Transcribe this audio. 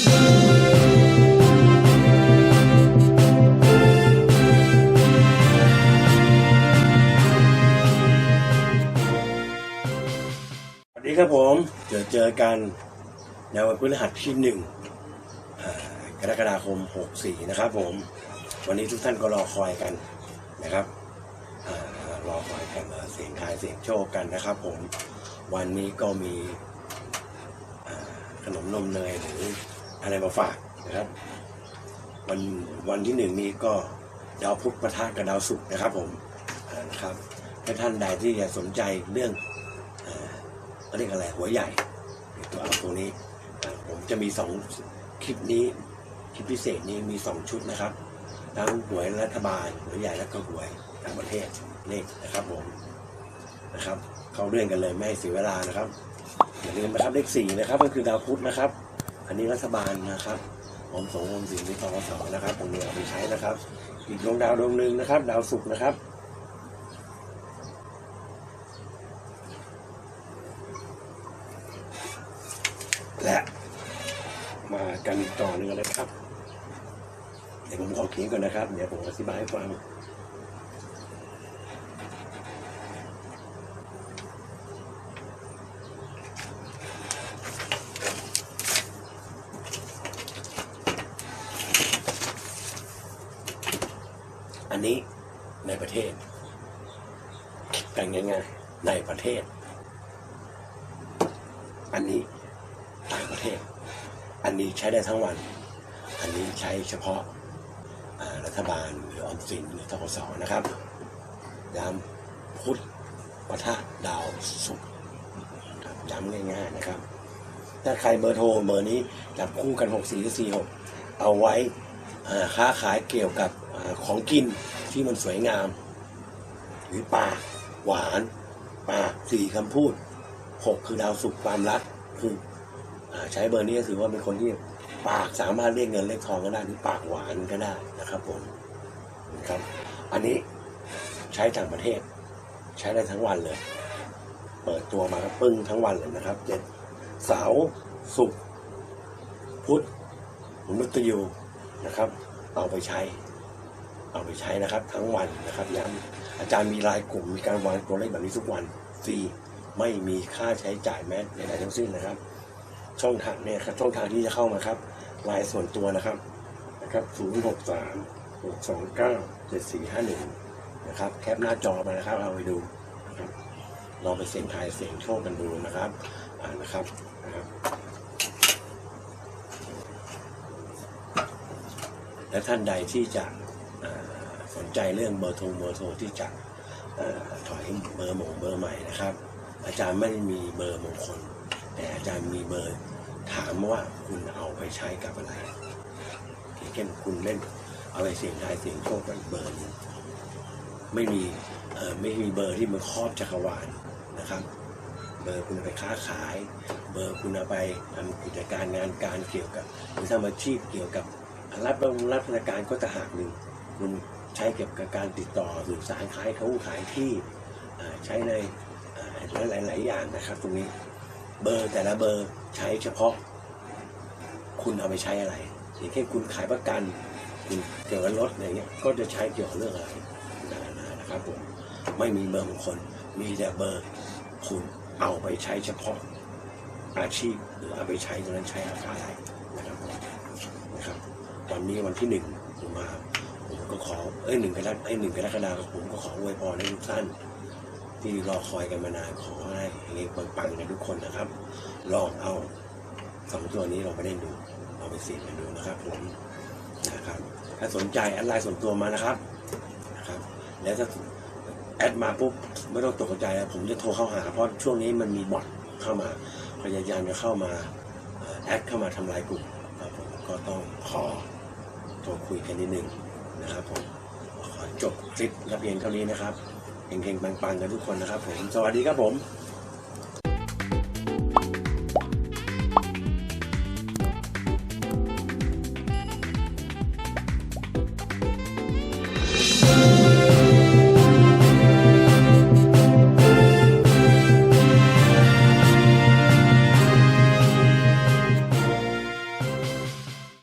สวัสดีครับผมเจอเจอกันในวันพฤหัสที่หนึ่งกรกฎาคม 64 นะครับผม วันนี้ทุกท่านก็รอคอยกันนะครับอรอคอยกันเสียงทายเสียงโชคกันนะครับผม วันนี้ก็มีขนมนมเนยหรือ อะไรมาฝากนะครับ วันวันที่หนึ่งนี้ก็ดาวพุธประทะกับดาวศุกร์นะครับผมนะครับถ้าท่านใดที่จะสนใจเรื่องเขาเรียกอะไรหัวใหญ่ตัวเอาตัวนี้ ผมจะมีสองคลิปนี้คลิปพิเศษนี้มีสองชุดนะครับทั้งหวยรัฐบาลหัวใหญ่และก็หวยต่างประเทศเลขนะครับผมนะครับ เข้าเรื่องกันเลยไม่ให้เสียเวลานะครับอย่าลืมนะครับเลขสี่นะครับก็คือดาวพุธนะครับ อันนี้รัฐบาลนะครับผมสงฆ์ผมสิงห์ที่ทอสนะครับตรงนี้เอาไปใช้นะครับ อีกดวงดาวดวงหนึ่งนะครับ ดาวศุกร์นะครับและมากันต่อเนื่องนะครับ เดี๋ยวผมขอเขียนก่อนนะครับ เดี๋ยวผมอธิบายให้ฟัง อันนี้ในประเทศกันง่ายๆในประเทศ อันนี้ต่างประเทศ อันนี้ใช้ได้ทั้งวัน อันนี้ใช้เฉพาะรัฐบาลหรือออมสินหรือทกศนะครับย้ำพุทธปะทะดาวศุกร์ครับย้ำง่ายๆนะครับ ถ้าใครเบอร์โทรเบอร์นี้จับคู่กัน 6 4หรือ4 6 เอาไว้ค้าขายเกี่ยวกับ ของกินที่มันสวยงาม หรือปากหวานปากสี่คำพูดหกคือดาวสุขความรักคืออใช้เบอร์นี้ก็ถือว่าเป็นคนที่ปากสามารถเรียกเงินเรียกทองก็ได้หรือปากหวานก็ได้นะครับผมนะครับอันนี้ใช้ต่างประเทศ ใช้ได้ทั้งวันเลย เปิดตัวมาปึ้งทั้งวันเลยนะครับเจ็ดเสาร์ศุกร์พุธมนุษย์ยูนะครับ เอาไปใช้ เอาไปใช้นะครับ ทั้งวันนะครับย้ำอาจารย์มีรายกลุ่มมีการวางตัวเลขแบบนี้ทุกวันฟรีไม่มีค่าใช้จ่ายแม้ใดๆทั้งสิ้นนะครับ ช่องทางเนี่ยครับช่องทางที่จะเข้ามาครับไลน์ส่วนตัวนะครับนะครับ 0 6 3 6 2 9 7 4 5 1 นะครับ แคปหน้าจอมานะครับเอาไปดูนะครับลองไปเสี่ยงทายเสี่ยงโชคกันดูนะครับอ่านะครับนะครับ และท่านใดที่จะอ่าสน ใจเรื่องเบอร์โทรเบอร์โทรที่จะอถอยเบอร์หมงเบอร์ใหม่นะครับ อาจารย์ไม่ได้มีเบอร์มงคล แต่อาจารย์มีเบอร์ถามว่าคุณเอาไปใช้กับอะไรเช่นคุณเล่นเอาไปเสียงทายเสียงโชคกับเบอร์นึงไม่มีไม่มีเบอร์ที่มันครอบจักรวาลนะครับ เบอร์คุณไปค้าขาย เบอร์คุณเอาไปทำกิจการงานการเกี่ยวกับหรือทำอาชีพเกี่ยวกับรับรับราชการก็จะหักหนึ่งคุณ ช้เกี่ยวกับการติดต่อสื่อสารขายเขาขายที่ใช้ในหลายหลายๆอย่างนะครับ ตรงนี้เบอร์แต่ละเบอร์ใช้เฉพาะ คุณเอาไปใช้อะไรอย่างเช่นคุณขายประกันคุณเกี่ยวกับรถอะไรเงี้ยก็จะใช้เกี่ยวกับเรื่องอะไรต่างๆนะครับผมไม่มีเบอร์มงคลมีแต่เบอร์คุณเอาไปใช้เฉพาะอาชีพหรือเอาไปใช้ตรงนั้นใช้อะไรนะครับผมนะครับวันนี้วันที่หนึ่งผมมา ก็ขอเอ้ยหนึ่งกรกฎาคมเอ้หนึ่งกรกฎาคมผมก็ขออวยพรให้ทุกท่าน ที่รอคอยกันมานานขอให้เฮงๆปังๆกันทุกคนนะครับ ลองเอาสองตัวนี้ลองไปเล่นดูเอาไปเสี่ยงกันดูนะครับผมนะครับถ้าสนใจแอดไลน์ส่วนตัวมานะครับนะครับ แล้วถ้าแอดมาปุ๊บไม่ต้องตกใจผมจะโทรเข้าหาเพราะช่วงนี้มันมีบอทเข้ามาพยายามจะเข้ามาแอดเข้ามาทำลายกลุ่มผมก็ต้องขอโทรคุยกันนิดนึง นะครับผมขอจบคลิปรับเพียงเท่านี้นะครับเฮงๆปังๆกันทุกคนนะครับผมสวัสดีครับผม